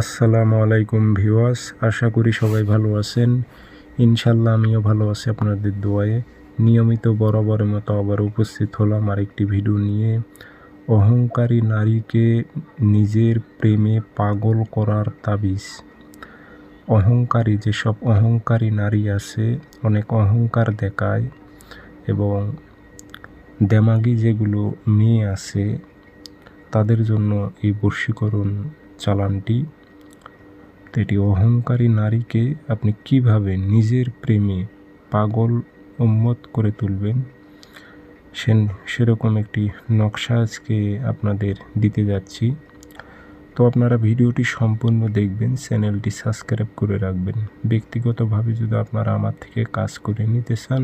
আসসালামু আলাইকুম ভিওয়াস আশা করি সবাই ভালো আছেন। ইনশাল্লাহ আমিও ভালো আছি আপনাদের দোয়ায়ে। নিয়মিত বরাবরের মতো আবার উপস্থিত হলাম আরেকটি ভিডিও নিয়ে। অহংকারী নারীকে নিজের প্রেমে পাগল করার তাবিজ। অহংকারী, যেসব অহংকারী নারী আছে, অনেক অহংকার দেখায় এবং দেমাগি যেগুলো মেয়ে আছে, তাদের জন্য এই বশীকরণ চালানটি তো এটি অহংকারী নারীকে আপনি কীভাবে নিজের প্রেমে পাগল উম্মত করে তুলবেন? সে, সেরকম একটি নকশা আজকে আপনাদের দিতে যাচ্ছি। তো আপনারা ভিডিওটি সম্পূর্ণ দেখবেন, চ্যানেলটি সাবস্ক্রাইব করে রাখবেন। ব্যক্তিগতভাবে যদি আপনারা আমার থেকে কাজ করে নিতে চান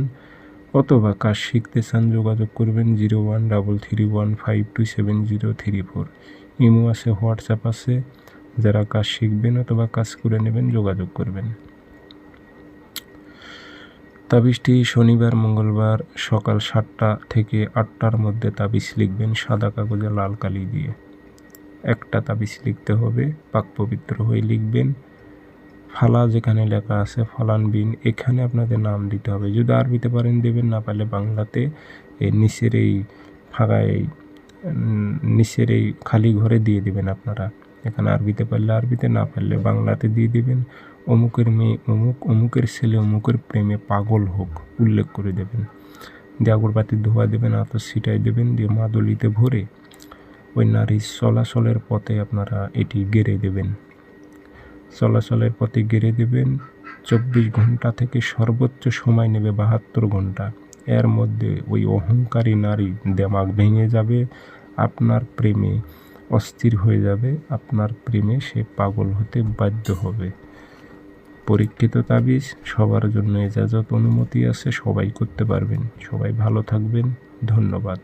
অথবা কাজ শিখতে চান, যোগাযোগ করবেন zero one double three one five two seven zero three four. Imo আছে, হোয়াটসঅ্যাপ আছে। যারা কাজ শিখবেন অথবা কাজ করে নেবেন, যোগাযোগ করবেন। তাবিজটি শনিবার, মঙ্গলবার সকাল সাতটা থেকে আটটার মধ্যে তাবিজ লিখবেন, সাদা কাগজে লাল কালি দিয়ে। একটা তাবিজ লিখতে হবে, পাক পবিত্র হয়ে লিখবেন। ফালা যেখানে লেখা আছে, ফালান বিন, এখানে আপনাদের নাম দিতে হবে। যদি আরবিতে পারেন দেবেন, না পারলে বাংলাতে। এই নিচের এই ফাঁকা এই নিচের এই খালি ঘরে দিয়ে দিবেন আপনারা। এখানে আরবিতে পারলে আরবিতে, না পারলে বাংলাতে দিয়ে দেবেন। অমুকের মেয়ে অমুক, অমুকের ছেলে অমুকের প্রেমে পাগল হোক, উল্লেখ করে দেবেন। দিয়ে আগরবাতি ধোয়া দেবেন আত ছিটাই দেবেন, দিয়ে মাদলিতে ভরে ওই নারীর চলাচলের পথে আপনারা এটি গেড়ে দেবেন। চলাচলের পথে গেড়ে দেবেন, চব্বিশ ঘণ্টা থেকে সর্বোচ্চ সময় নেবে বাহাত্তর ঘণ্টা। এর মধ্যে ওই অহংকারী নারী দেমাগ ভেঙে যাবে, আপনার প্রেমে অস্থির হয়ে যাবে, আপনার প্রেমে সে পাগল হতে বাধ্য হবে। পরীক্ষিত তাবিজ, সবার জন্য এজাজত অনুমতি আছে, সবাই করতে পারবেন। সবাই ভালো থাকবেন, ধন্যবাদ।